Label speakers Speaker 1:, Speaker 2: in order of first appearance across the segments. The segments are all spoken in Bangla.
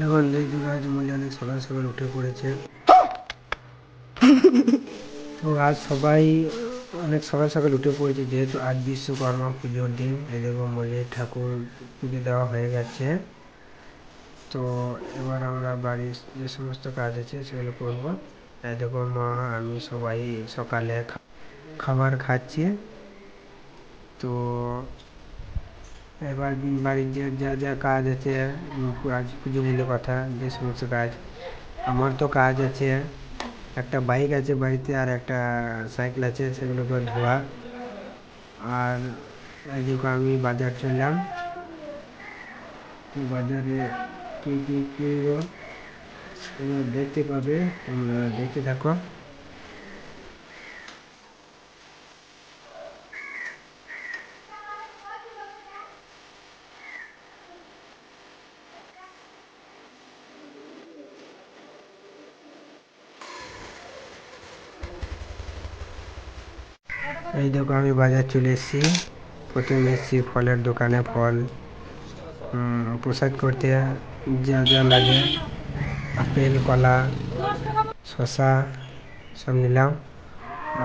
Speaker 1: হ্যালো বন্ধু এই আজ মূল্য অনেক সকাল সকাল উঠে পড়েছে। তো আজ সবাই অনেক সকাল সকাল উঠে পড়েছে, যেহেতু আজ বিশ্বকর্মা পুজোর দিন দেখো মল্লিক ঠাকুর পুজো দেওয়া হয়ে গেছে। তো এবার আমরা বাড়ির যে সমস্ত কাজ আছে সেগুলো করব। দেখো মা, আমি সবাই সকালে খাবার খাচ্ছি। তো এবার বাড়ির যে যা যা কাজ আছে আজ মিলে কথা, যে সমস্ত কাজ, আমার তো কাজ আছে, একটা বাইক আছে বাড়িতে আর একটা সাইকেল আছে সেগুলোকে ধোয়া। আর এদিকে আমি বাজার চললাম, বাজারে কী কী কিনবো দেখতে পাবে, তোমরা দেখতে থাকো। এই দেখো, আমি বাজার চলে এসেছি। প্রথমে এসেছি ফলের দোকানে, ফল প্রসাদ করতে। যা যা লাগে, আপেল, কলা, শসা সব নিলাম।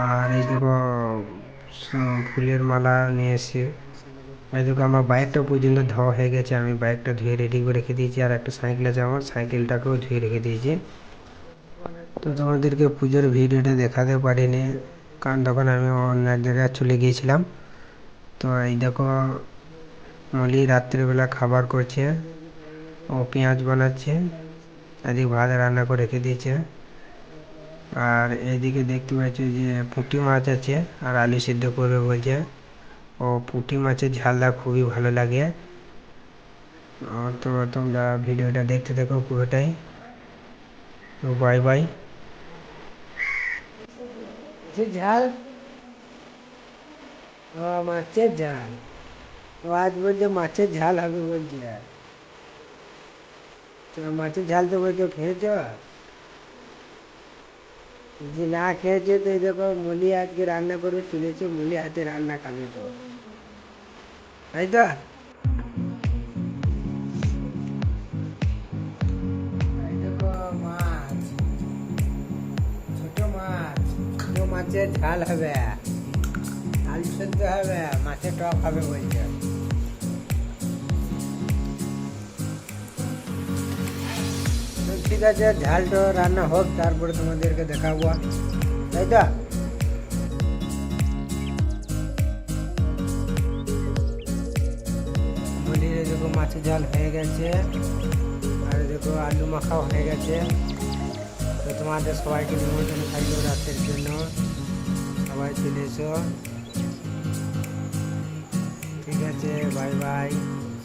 Speaker 1: আর এই দেখো ফুলের মালা নিয়ে এসেছি। এই দেখো, আমার বাইকটা পর্যন্ত ধোয়া হয়ে গেছে। আমি বাইকটা ধুয়ে রেডি করে রেখে দিয়েছি। আর একটা সাইকেল আছে আমার সাইকেলটাকেও ধুয়ে রেখে দিয়েছি। তো তোমাদেরকে পুজোর ভিডিওটা দেখাতে পারিনি। কারণ তখন আমি অন্য এক জায়গায় চলে গিয়েছিলাম। তো এই দেখো, মলি রাত্রিবেলা খাবার করছে, ও পেঁয়াজ বানাচ্ছে, এদিকে ভাত রান্না করে রেখে দিয়েছে। আর এদিকে দেখতে পাচ্ছি যে পুঁটি মাছ আছে, আর আলু সিদ্ধ করবে বলছে। ও পুঁটি মাছের ঝালটা খুবই ভালো লাগে। তো তোমরা ভিডিওটা দেখতে থাকো পুরোটাই। তো বাই বাই
Speaker 2: মাছের ঝাল ও মাছের ঝাল ও আজ বলছে মাছের ঝাল হবে বলছে তো মাছের ঝাল তো বলছে খেয়েছ যদি না খেয়েছে তো এই দেখো মুলি আজকে রান্না করে তুলেছে মুলি হাতে রান্না খাবে তো তাই তো এই মাছের ঝাল হবে। আলু সেদ্ধ হবে মাছের টক হবে বলছে। ঠিক আছে, ঝালটা রান্না হোক, তারপরে তোমাদেরকে দেখাবো। তাই তো? বলিয়ে দেখো মাছের ঝাল হয়ে গেছে, আর দেখো আলু মাখাও হয়ে গেছে। তো তোমাদের সবাইকে নিমন্ত্রণ থাকল রাতের জন্য। সবাই চলে এসো। ঠিক আছে বাই বাই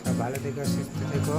Speaker 2: সব ভালো থেকো, সুস্থ থেকো।